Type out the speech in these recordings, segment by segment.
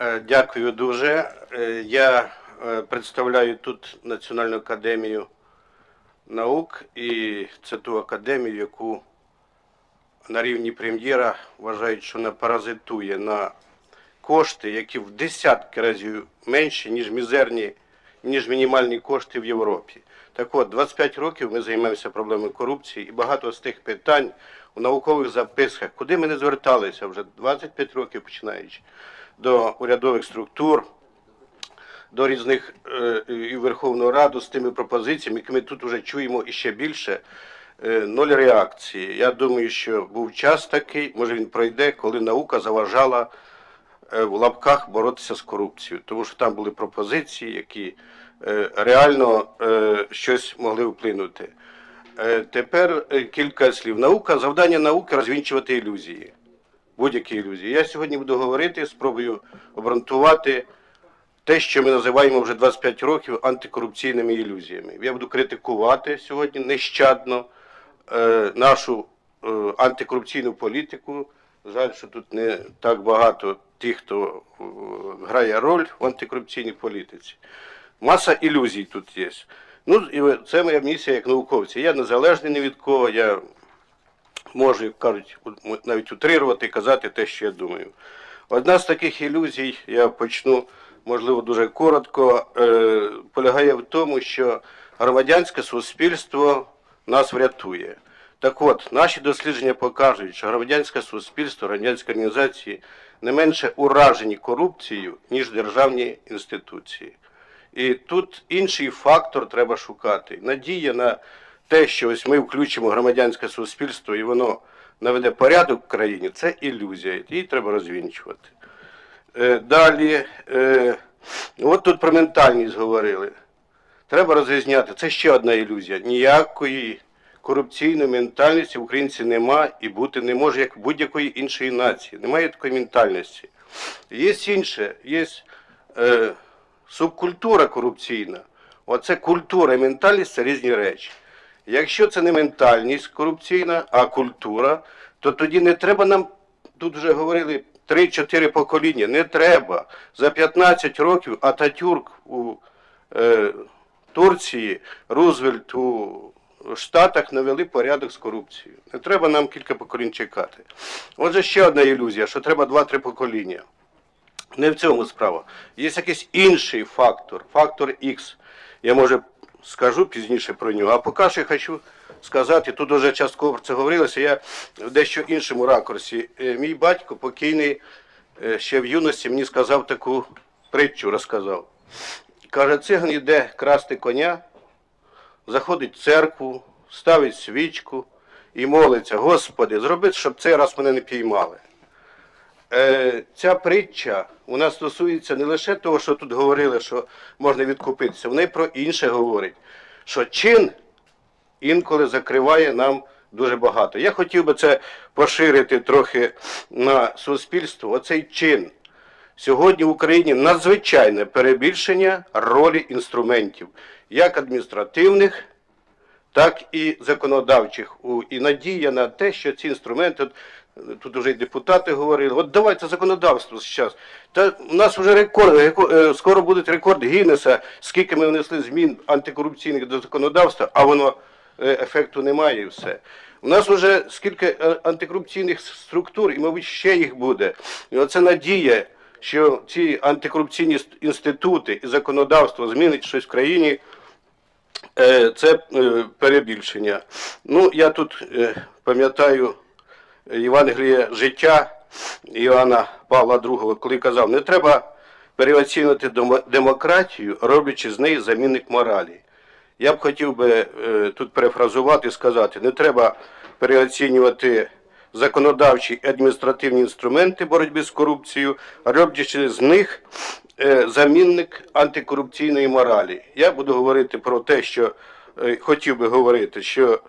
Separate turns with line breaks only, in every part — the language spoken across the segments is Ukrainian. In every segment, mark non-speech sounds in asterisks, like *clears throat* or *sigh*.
Е, Дякую дуже. Е, Я е, представляю тут Національну академію наук, і це ту академію, яку на рівні прем'єра вважають, що вона паразитує на кошти, які в десятки разів менші, ніж мізерні, ніж мінімальні кошти в Європі. Так от, 25 років ми займаємося проблемою корупції, і багато з тих питань у наукових записках, куди ми не зверталися вже 25 років починаючи, до урядових структур, до різних е, і Верховну Раду з тими пропозиціями, які ми тут вже чуємо і ще більше. е, Ноль реакції. Я думаю, що був час такий, може він пройде, коли наука заважала е, в лапках боротися з корупцією, тому що там були пропозиції, які реально е, щось могли вплинути. Е, Тепер е, кілька слів. Наука, завдання науки розвінчувати ілюзії. Будь-які ілюзії. Я сьогодні буду говорити, спробую обґрунтувати те, що ми називаємо вже 25 років антикорупційними ілюзіями. Я буду критикувати сьогодні нещадно е, нашу е, антикорупційну політику. Жаль, що тут не так багато тих, хто е, грає роль в антикорупційній політиці. Маса ілюзій тут є. Ну, і це моя місія як науковця. Я незалежний ні від кого, я можу, як кажуть, навіть утрирувати і казати те, що я думаю. Одна з таких ілюзій, я почну, можливо, дуже коротко, е, полягає в тому, що громадянське суспільство нас врятує. Так от, наші дослідження покажуть, що громадянське суспільство, громадянські організації не менше уражені корупцією, ніж державні інституції. І тут інший фактор треба шукати. Надія на те, що ось ми включимо громадянське суспільство і воно наведе порядок в країні, це ілюзія. Її треба розвінчувати. Е, Далі, е, от тут про ментальність говорили. Треба розрізняти. Це ще одна ілюзія. Ніякої корупційної ментальності в українці нема і бути не може, як будь-якої іншої нації. Немає такої ментальності. Є інше, є е, субкультура корупційна. Оце культура і ментальність це різні речі. Якщо це не ментальність корупційна, а культура, то тоді не треба нам, тут вже говорили, 3-4 покоління, не треба. За 15 років Ататюрк у е, Турції, Рузвельт у Штатах навели порядок з корупцією. Не треба нам кілька поколінь чекати. Отже, ще одна ілюзія, що треба 2-3 покоління. Не в цьому справа. Є якийсь інший фактор, фактор X. Я може скажу пізніше про нього, а поки що хочу сказати, тут вже частково про це говорилося, я в дещо іншому ракурсі. Е, Мій батько покійний е, ще в юності мені сказав таку притчу, розказав. Каже, циган йде красти коня, заходить в церкву, ставить свічку і молиться, Господи, зроби, щоб цей раз мене не піймали. Е, ця притча вона стосується не лише того, що тут говорили, що можна відкупитися, вона й про інше говорить, що чин інколи закриває нам дуже багато. Я хотів би це поширити трохи на суспільство. Оцей чин. Сьогодні в Україні надзвичайне перебільшення ролі інструментів, як адміністративних, так і законодавчих. І надія на те, що ці інструменти, тут вже й депутати говорили, от давайте законодавство зараз. Та у нас вже рекорд, е, скоро буде рекорд Гіннеса, скільки ми внесли змін антикорупційних до законодавства, а воно е, ефекту немає і все. У нас вже скільки е, антикорупційних структур, і, мабуть, ще їх буде. І оце надія, що ці антикорупційні інститути і законодавство змінить щось в країні. Це перебільшення. Ну, я тут пам'ятаю Євангеліє життя Іоанна Павла II, коли казав, не треба переоцінювати демократію, роблячи з неї замінник моралі. Я б хотів би е, тут перефразувати і сказати, не треба переоцінювати законодавчі і адміністративні інструменти боротьби з корупцією, роблячи з них е, замінник антикорупційної моралі. Я буду говорити про те, що е, хотів би говорити, що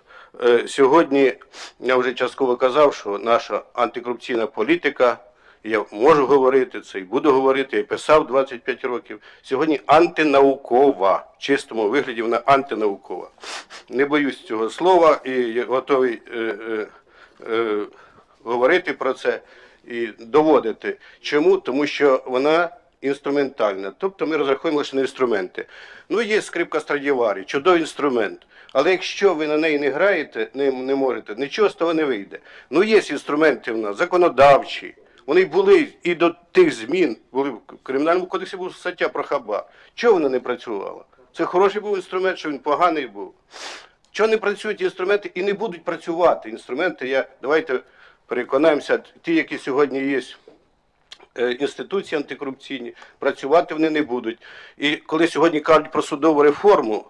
сьогодні я вже частково казав, що наша антикорупційна політика. Я можу говорити це і буду говорити, я писав 25 років. Сьогодні антинаукова. В чистому вигляді вона антинаукова. Не боюсь цього слова і готовий е, е, е, говорити про це і доводити. Чому? Тому що вона інструментальна. Тобто ми розраховуємо лише на інструменти. Ну, є скрипка Страдіварі, чудовий інструмент. Але якщо ви на неї не граєте, не, не можете, нічого з того не вийде. Ну, є інструменти в нас, законодавчі. Вони були і до тих змін, були в Кримінальному кодексі була стаття про хабар. Чого вона не працювала? Це хороший був інструмент, що він поганий був. Чого не працюють інструменти і не будуть працювати інструменти? Я давайте переконаємося, ті, які сьогодні є е, інституції антикорупційні, працювати вони не будуть. І коли сьогодні кажуть про судову реформу,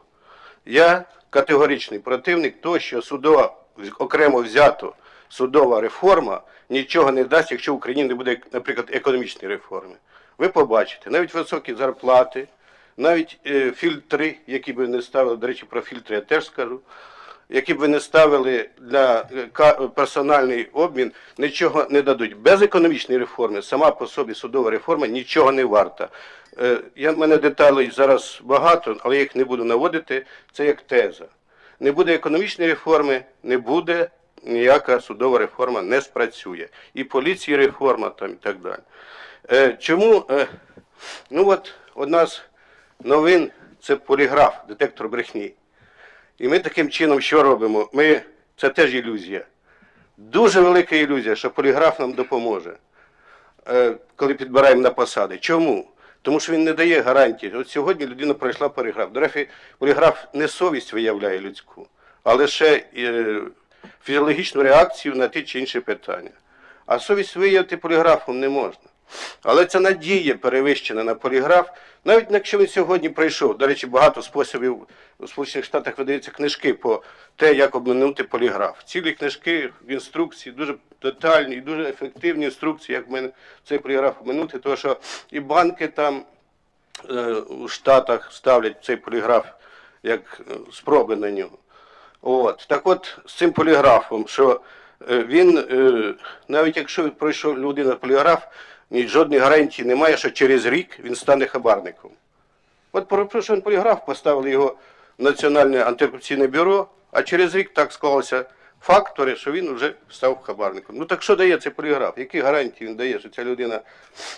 я категоричний противник того, що судова окремо взято судова реформа нічого не дасть, якщо в Україні не буде, наприклад, економічної реформи. Ви побачите, навіть високі зарплати, навіть е, фільтри, які би не ставили, до речі, про фільтри я теж скажу, які б ви не ставили для е, персональний обмін, нічого не дадуть. Без економічної реформи сама по собі судова реформа нічого не варта. Е, Я, мене деталей зараз багато, але я їх не буду наводити. Це як теза. Не буде економічної реформи, не буде ніяка судова реформа не спрацює. І поліції реформа там і так далі. Е, чому? Е, ну от одна з новин це поліграф, детектор брехні. І ми таким чином що робимо? Ми, це теж ілюзія. Дуже велика ілюзія, що поліграф нам допоможе, е, коли підбираємо на посади. Чому? Тому що він не дає гарантії. От сьогодні людина пройшла поліграф. До речі, поліграф не совість виявляє людську, а лише е, фізіологічну реакцію на ті чи інші питання. А совість виявити поліграфом не можна. Але ця надія перевищена на поліграф, навіть якщо він сьогодні прийшов, до речі, багато способів у Сполучених Штатах видаються книжки по те, як обминути поліграф. Цілі книжки в інструкції, дуже детальні, і дуже ефективні інструкції, як мене цей поліграф обминути, тому що і банки там е, у Штатах ставлять цей поліграф як е, спроби на нього. От. Так от з цим поліграфом, що е, він, навіть якщо пройшов людина поліграф, ні жодної гарантії немає, що через рік він стане хабарником. От про що він поліграф, поставили його в Національне антикорупційне бюро, а через рік так склалися фактори, що він вже став хабарником. Ну так що дає цей поліграф? Які гарантії він дає, що ця людина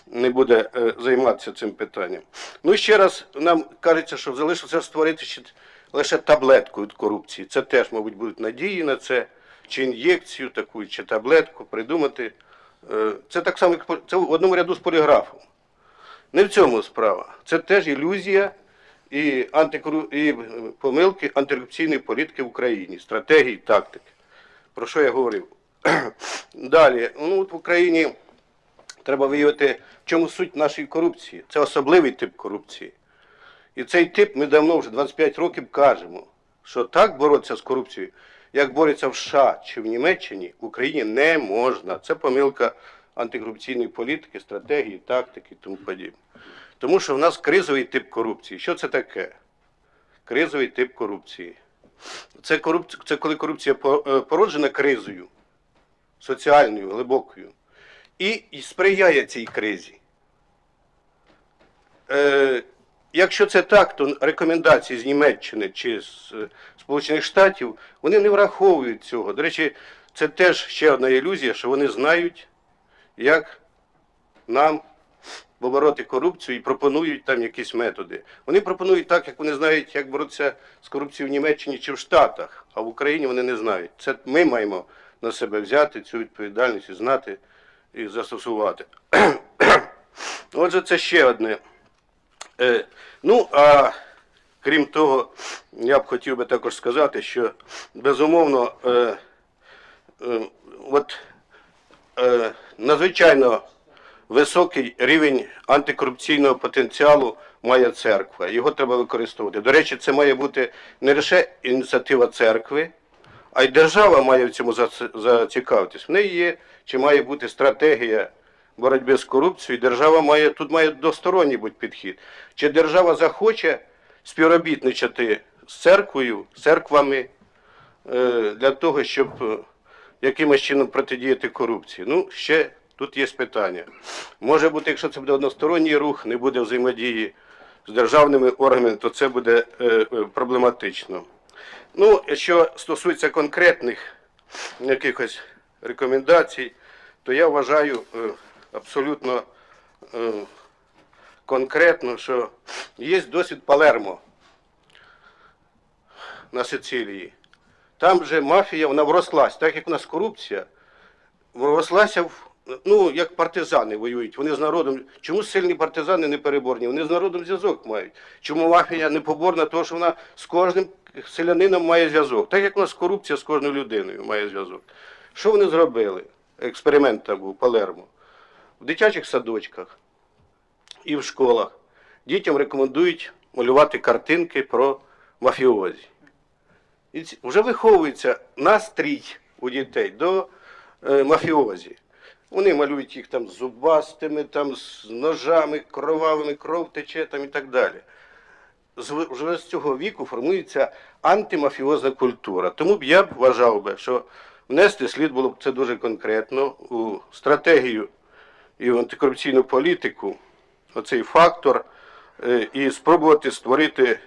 не буде е, займатися цим питанням? Ну ще раз нам кажеться, що залишилося створити ще лише таблетку від корупції. Це теж, мабуть, будуть надії на це, чи ін'єкцію таку, чи таблетку придумати. Е, Це так само, як це в одному ряду з поліграфом. Не в цьому справа. Це теж ілюзія і, антикору... і е, помилки антикорупційної політики в Україні, стратегії, тактики. Про що я говорив? *clears throat* Далі, ну от в Україні треба виявити, в чому суть нашої корупції. Це особливий тип корупції. І цей тип ми давно вже 25 років кажемо, що так боротися з корупцією, як борються в США чи в Німеччині, в Україні не можна. Це помилка антикорупційної політики, стратегії, тактики і тому подібне. Тому що в нас кризовий тип корупції. Що це таке? Кризовий тип корупції. Це, корупція, це коли корупція е, породжена кризою, соціальною, глибокою, і сприяє цій кризі. Е, якщо це так, то рекомендації з Німеччини чи з е, Сполучених Штатів вони не враховують цього. До речі, це теж ще одна ілюзія, що вони знають, як нам побороти корупцію і пропонують там якісь методи. Вони пропонують так, як вони знають, як боротися з корупцією в Німеччині чи в Штатах, а в Україні вони не знають. Це ми маємо на себе взяти цю відповідальність і знати і застосувати. *clears throat* Отже, це ще одне. Е, ну, а крім того, я б хотів би також сказати, що безумовно, е, е, от е, надзвичайно високий рівень антикорупційного потенціалу має церква. Його треба використовувати. До речі, це має бути не лише ініціатива церкви, а й держава має в цьому зацікавитись. В неї є чи має бути стратегія боротьби з корупцією. Держава має тут має двосторонній бути підхід. Чи держава захоче співробітничати з церквою, церквами е, для того, щоб е, якимось чином протидіяти корупції? Ну, ще тут є питання. Може бути, якщо це буде односторонній рух, не буде взаємодії з державними органами, то це буде е, проблематично. Ну, що стосується конкретних якихось рекомендацій, то я вважаю абсолютно е, конкретно, що є досвід Палермо на Сицилії. Там же мафія вона врослась, так як у нас корупція, врослася в. Ну, як партизани воюють, вони з народом. Чому сильні партизани не переборні? Вони з народом зв'язок мають. Чому мафія не поборна? Тому що вона з кожним селянином має зв'язок. Так як у нас корупція з кожною людиною має зв'язок. Що вони зробили? Експеримент там був Палермо. В дитячих садочках і в школах дітям рекомендують малювати картинки про мафіозі. І вже виховується настрій у дітей до е, мафіозі. Вони малюють їх там зубастими, там, з ножами, кровавими, кров тече там і так далі. Вже з цього віку формується антимафіозна культура. Тому б я б вважав би, що внести слід було б це дуже конкретно у стратегію і в антикорупційну політику, оцей фактор, е, і спробувати створити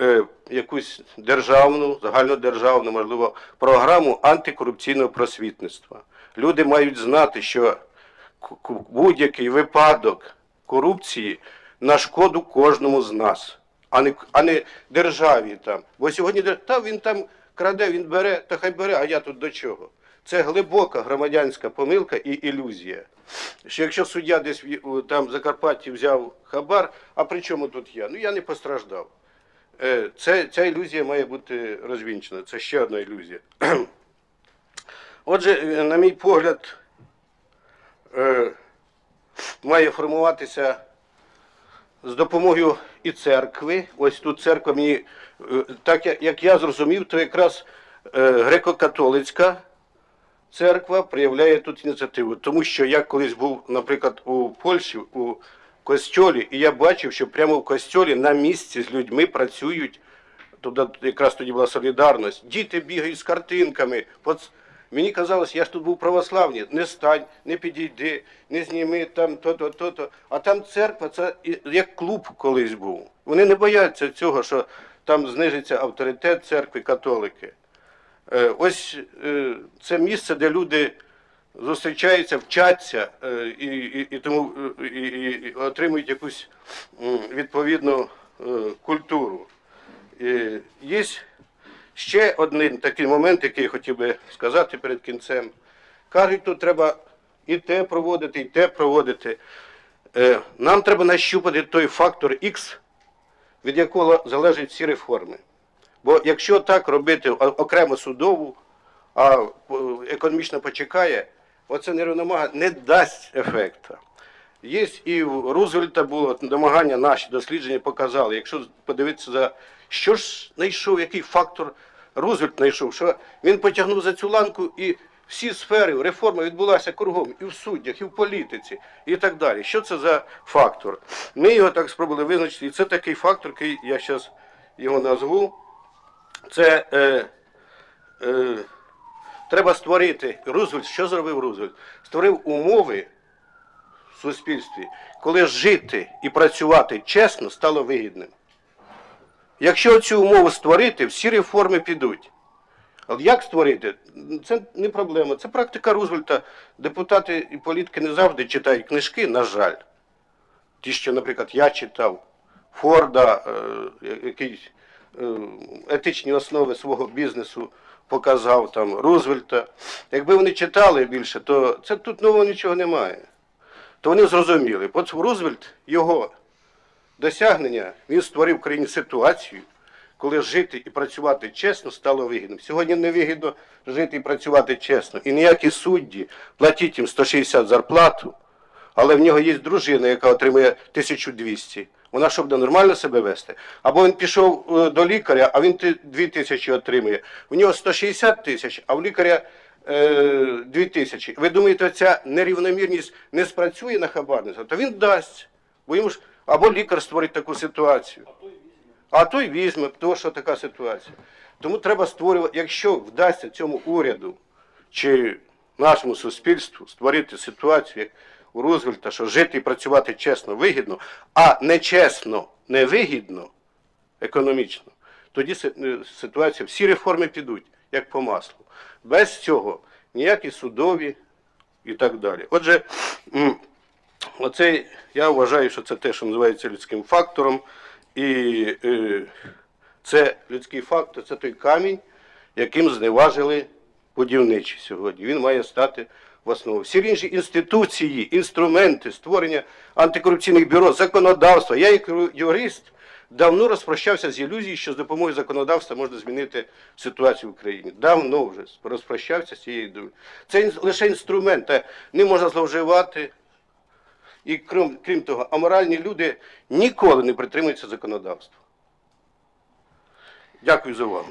е, якусь державну, загальнодержавну, можливо, програму антикорупційного просвітництва. Люди мають знати, що будь-який випадок корупції на шкоду кожному з нас, а не, а не державі там. Бо сьогодні та він там краде, він бере, та хай бере, а я тут до чого? Це глибока громадянська помилка і ілюзія. Що якщо суддя десь там в Закарпатті взяв хабар, а при чому тут я? Ну я не постраждав. Е, Це, ця ілюзія має бути розвінчена. Це ще одна ілюзія. *clears throat* Отже, е, на мій погляд, е, має формуватися з допомогою і церкви. Ось тут церква мені, так як я зрозумів, то якраз греко-католицька церква проявляє тут ініціативу. Тому що я колись був, наприклад, у Польщі, у костьолі, і я бачив, що прямо в костьолі на місці з людьми працюють. Туди якраз тоді була солідарність. Діти бігають з картинками. От мені казалось, я ж тут був православний, не стань, не підійди, не зніми там то-то, то-то. А там церква, це як клуб колись був. Вони не бояться цього, що там знижиться авторитет церкви католики. Е, Ось е, це місце, де люди зустрічаються, вчаться е, і, і, і тому і, і, отримують якусь відповідну культуру. Є ще один такий момент, який я хотів би сказати перед кінцем. Кажуть, тут треба і те проводити, і те проводити. Нам треба нащупати той фактор X, від якого залежать всі реформи. Бо якщо так робити окремо судову, а економічно почекає, оце нерівномага не дасть ефекту. Є і в Рузвельта було намагання, наші дослідження показали. Якщо подивитися за що ж знайшов, який фактор Рузвельт знайшов, що він потягнув за цю ланку і всі сфери реформа відбулася кругом, і в суддях, і в політиці, і так далі. Що це за фактор? Ми його так спробували визначити, і це такий фактор, який я зараз його назву. Це е, е, треба створити. Рузвельт, що зробив Рузвельт? Створив умови в суспільстві, коли жити і працювати чесно стало вигідним. Якщо цю умову створити, всі реформи підуть. Але як створити? Це не проблема. Це практика Рузвельта. Депутати і політики не завжди читають книжки, на жаль. Ті, що, наприклад, я читав, Форда, е, який е, етичні основи свого бізнесу показав там Рузвельта. Якби вони читали більше, то це тут нового нічого немає. То вони зрозуміли. От Рузвельт, його досягнення, він створив в країні ситуацію, коли жити і працювати чесно стало вигідним. Сьогодні не вигідно жити і працювати чесно. І ніякі судді платіть їм 160 зарплату, але в нього є дружина, яка отримує 1200. Вона що буде нормально себе вести? Або він пішов е, до лікаря, а він ти- 2000 отримує. У нього 160 тисяч, а в лікаря е, 2000. Ви думаєте, ця нерівномірність не спрацює на хабарництво? То він дасть. Бо йому ж або лікар створить таку ситуацію. А той візьме, тому що така ситуація. Тому треба створювати, якщо вдасться цьому уряду чи нашому суспільству створити ситуацію, як у Рузвельта, що жити і працювати чесно вигідно, а нечесно невигідно економічно, тоді е, ситуація, всі реформи підуть, як по маслу. Без цього ніякі судові і так далі. Отже, Оце я вважаю, що це те, що називається людським фактором. І е, це людський фактор, це той камінь, яким зневажили будівничі сьогодні. Він має стати в основу. Всі інші інституції, інструменти створення антикорупційних бюро, законодавства. Я, як юрист, давно розпрощався з ілюзією, що з допомогою законодавства можна змінити ситуацію в Україні. Давно вже розпрощався з цією думкою. Це лише інструмент, ним можна зловживати. І крім, крім того, аморальні люди ніколи не притримуються законодавства. Дякую за увагу.